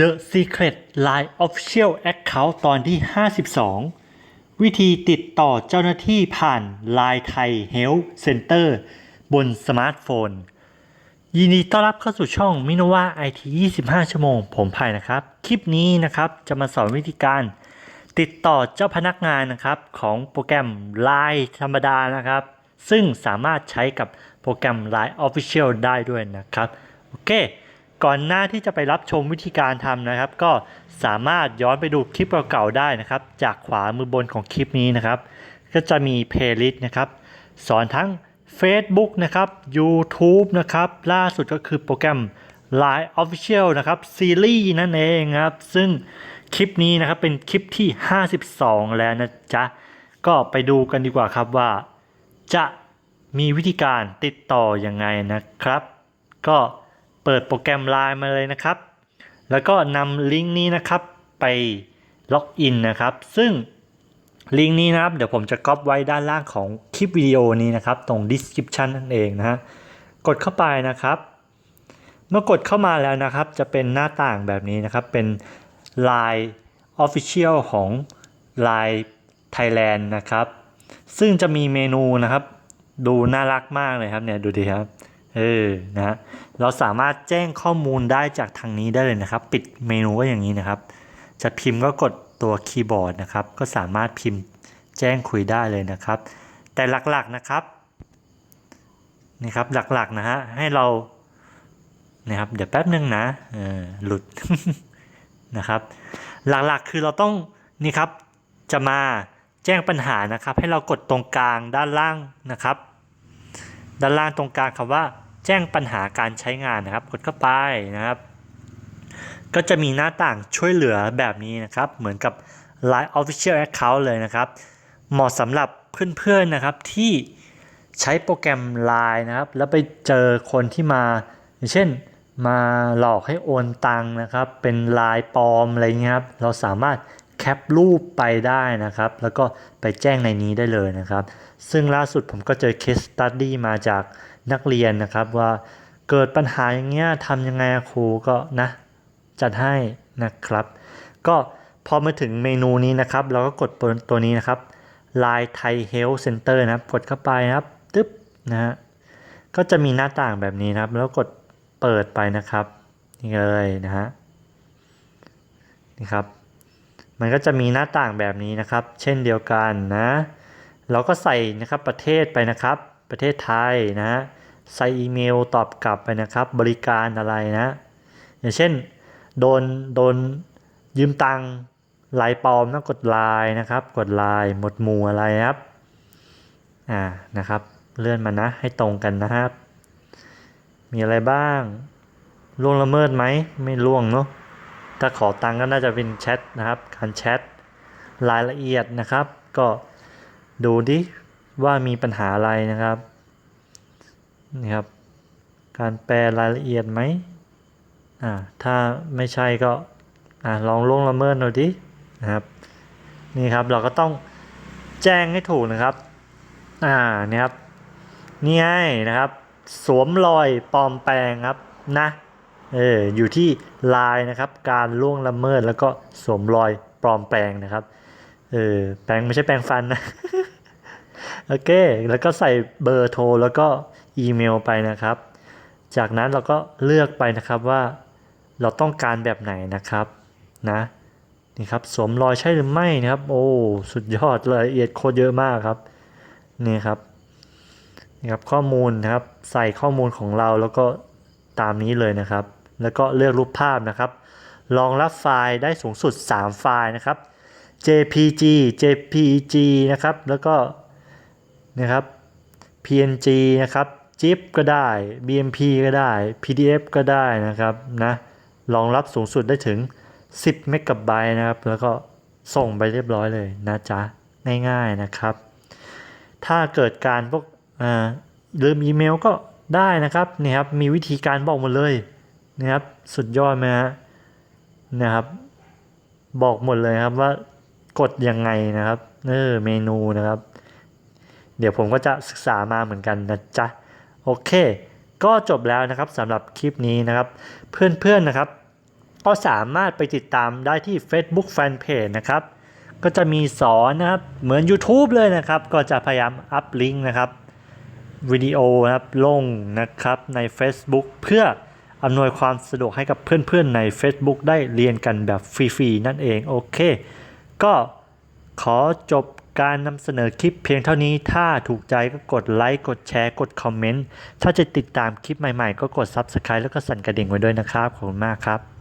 The Secret Line Official Account ตอนที่ 52 วิธีติดต่อเจ้าหน้าที่ผ่าน Line ไทย Health Center บนสมาร์ทโฟน ยินดีต้อนรับเข้าสู่ช่องมินว่าไอที25 ชั่วโมง ผมไผ่นะครับ คลิปนี้นะครับจะมาสอนวิธีการ ติดต่อเจ้าพนักงานนะครับ ของโปรแกรม Line ธรรมดานะครับ ซึ่งสามารถใช้กับโปรแกรม Line Official ได้ด้วยนะครับ โอเค ก่อนหน้าที่จะไปรับชมวิธีการทำนะครับ ก็สามารถย้อนไปดูคลิปเก่าๆได้นะครับ จากขวามือบนของคลิปนี้นะครับ ก็จะมีเพลย์ลิสต์นะครับ สอนทั้ง Facebook นะครับ YouTube นะครับ ล่าสุดก็คือโปรแกรม Line Official นะครับซีรีส์นั่นเองครับ ซึ่งคลิปนี้นะครับเป็นคลิปที่ 52 แล้วนะจ๊ะ ก็ไปดูกันดีกว่าครับว่า จะมีวิธีการติดต่ออยังไงนะครับ ก็ เปิดโปรแกรม Line มาเลยนะครับ แล้วก็นำลิงก์นี้นะครับไปล็อกอินนะครับ ซึ่งลิงก์นี้นะครับ เดี๋ยวผมจะก๊อปไว้ด้านล่างของคลิปวิดีโอนี้นะครับ ตรง description นั่นเองนะฮะ กดเข้าไปนะครับ เมื่อกดเข้ามาแล้วนะครับ จะเป็นหน้าต่างแบบนี้นะครับ เป็น Line Official ของ Line Thailand นะครับ ซึ่งจะมีเมนูนะครับ ดูน่ารักมากเลยครับเนี่ย ดูดิครับ เออนะเราสามารถแจ้งข้อมูลได้จากทางนี้ได้เลยนะครับ ปิดเมนูก็อย่างนี้นะครับ จะพิมพ์ก็กดตัวคีย์บอร์ดนะครับ ก็สามารถพิมพ์แจ้งคุยได้เลยนะครับ แต่หลักๆนะครับนี่ครับหลักๆนะฮะให้เรานะครับเดี๋ยวแป๊บนึงนะเออหลุดนะครับ หลักๆคือเราต้องนี่ครับจะมาแจ้งปัญหานะครับ ให้เรากดตรงกลางด้านล่างนะครับ ด้านล่างตรงกลางคำว่า แจ้งปัญหาการใช้งานนะครับ กดเข้าไปนะครับ ก็จะมีหน้าต่างช่วยเหลือแบบนี้นะครับ เหมือนกับ Line Official Account เลยนะครับ เหมาะสำหรับเพื่อนๆนะครับที่ใช้โปรแกรม Line นะครับ แล้วไปเจอคนที่มา อย่างเช่นมาหลอกให้โอนตังนะครับ เป็นลายปลอมอะไรเงี้ยครับ เราสามารถแคปรูปไปได้นะครับ แล้วก็ไปแจ้งในนี้ได้เลยนะครับ ซึ่งล่าสุดผมก็เจอ case study มาจาก นักเรียนนะครับว่าเกิดปัญหาอย่างเงี้ยทำยังไงครูก็นะจัดให้นะครับ ก็พอมาถึงเมนูนี้นะครับ เราก็กดตัวนี้นะครับ Line Thai Health Center นะครับ กดเข้าไปนะครับตึ๊บนะฮะก็จะมีหน้าต่างแบบนี้นะครับ แล้วกดเปิดไปนะครับนี่เลยนะฮะนี่ครับ มันก็จะมีหน้าต่างแบบนี้นะครับ เช่นเดียวกันนะ เราก็ใส่นะครับประเทศไปนะครับ ประเทศไทยนะใส่อีเมลตอบกลับไปนะครับบริการอะไรนะ อย่างเช่นโดนโดนยืมตังค์ไลน์ปลอมต้องกดไลน์นะครับ กดไลน์หมดหมู่อะไรครับอ่านะครับ เลื่อนมานะให้ตรงกันนะครับ มีอะไรบ้างล่วงละเมิดไหมไม่ล่วงเนาะถ้าขอตังค์ก็น่าจะเป็นแชทนะครับ การแชทรายละเอียดนะครับ ก็ดูดิ ว่ามีปัญหาอะไรนะครับนี่ครับ การแปลรายละเอียดไหมอ่าถ้าไม่ใช่ก็อ่าลองล่วงละเมิดหน่อยดินะครับนี่ครับเราก็ต้องแจ้งให้ถูกนะครับอ่านี่ครับนี่ไงนะครับ สวมรอยปลอมแปลงครับนะเอออยู่ที่ลายนะครับ การล่วงละเมิดแล้วก็สวมรอยปลอมแปลงนะครับเออแปลงไม่ใช่แปลงฟันนะ โอเค แล้วก็ใส่เบอร์โทรแล้วก็อีเมลไปนะครับ จากนั้นเราก็เลือกไปนะครับว่าเราต้องการแบบไหนนะครับนะนี่ครับสวมรอยใช่หรือไม่นะครับ โอ้สุดยอดรายละเอียดโคตรเยอะมากครับนี่ครับนี่ครับข้อมูลนะครับใส่ข้อมูลของเราแล้วก็ตามนี้เลยนะครับ แล้วก็เลือกรูปภาพนะครับรองรับไฟล์ได้สูงสุด 3 ไฟล์นะครับ JPG JPG นะครับ แล้วก็ นะครับ PNG นะครับ ZIP ก็ได้ BMP ก็ได้ PDF ก็ได้นะครับนะรองรับสูงสุดได้ถึง 10 เมกะไบต์นะครับ แล้วก็ส่งไปเรียบร้อยเลยนะจ๊ะ ง่ายๆนะครับ ถ้าเกิดการพวกอ่าลืมอีเมลก็ได้นะครับนี่ครับ มีวิธีการบอกหมดเลยนะครับ สุดยอดไหมฮะนะครับ บอกหมดเลยครับว่ากดยังไงนะครับเออเมนูนะครับ เดี๋ยวผมก็จะศึกษามาเหมือนกันนะจ๊ะโอเค ก็จบแล้วนะครับสำหรับคลิปนี้นะครับ เพื่อนๆนะครับ ก็สามารถไปติดตามได้ที่ Facebook Fanpage นะครับ ก็จะมีสอนนะครับเหมือน YouTube เลยนะครับ ก็จะพยายามอัพลิงก์นะครับวิดีโอนะครับลงนะครับใน Facebook เพื่ออำนวยความสะดวกให้กับเพื่อนๆใน Facebook ได้เรียนกันแบบฟรีๆนั่นเองโอเค ก็ขอจบ การนำเสนอคลิปเพียงเท่านี้ถ้าถูกใจก็กดไลค์กดแชร์กดคอมเมนต์ ถ้าจะติดตามคลิปใหม่ๆ ก็กด Subscribe แล้วก็สั่นกระดิ่งไว้ด้วยนะครับ ขอบคุณมากครับ